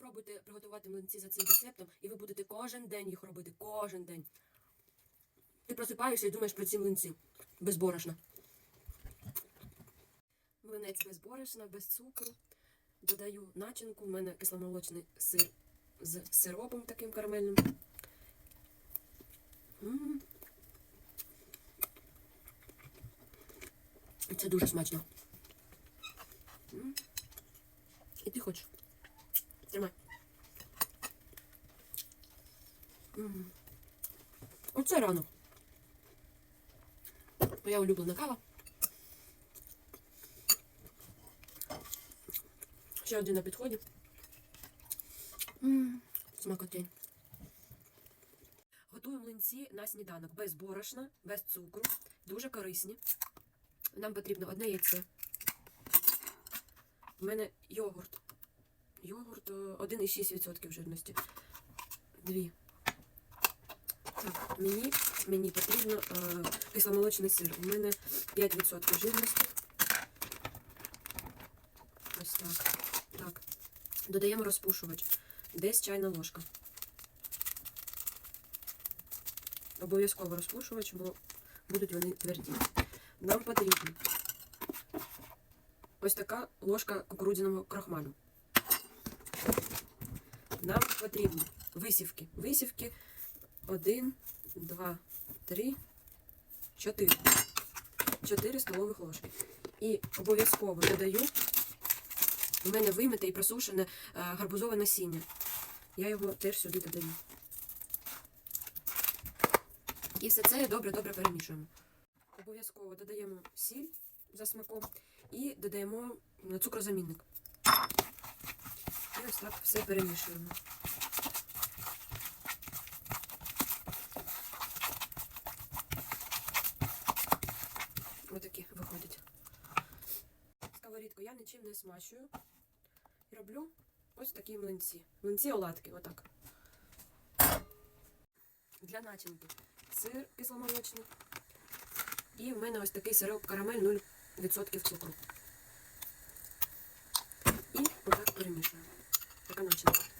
Спробуйте приготувати млинці за цим рецептом, і ви будете кожен день їх робити. Кожен день. Ти просипаєшся і думаєш про ці млинці. Без борошна. Млинець без борошна, без цукру. Додаю начинку. У мене кисломолочний сир з сиропом таким карамельним. Це дуже смачно. І ти хочеш? Тримай. Оце ранок. Моя улюблена кава. Ще один на підході. Смакотень. Готую млинці на сніданок без борошна, без цукру. Дуже корисні. Нам потрібно одне яйце. У мене йогурт. Йогурт е, 1,6% жирності. Дві. Так, мені, мені потрібно е, кисломолочний сир. У мене 5% жирності. Ось так. Так. Додаємо розпушувач. Десь чайна ложка. Обов'язково розпушувач, бо будуть вони тверді. Нам потрібно ось така ложка кукурудзяного крахмалю. Нам потрібно висівки. Висівки 1, 2, 3, 4. 4 столових ложки. І обов'язково додаю у мене вимите і просушене е, гарбузове насіння. Я його теж сюди додаю. І все це добре-добре перемішуємо. Обов'язково додаємо сіль за смаком і додаємо цукрозамінник. Так все перемішуємо. Отакі виходять. Сковорідку я нічим не смачую. Роблю ось такі млинці. Млинці оладки, отак. Для начинки сир кисломолочний. І в мене ось такий сироп карамель 0% цукру. І отак перемішуємо. Така начинка.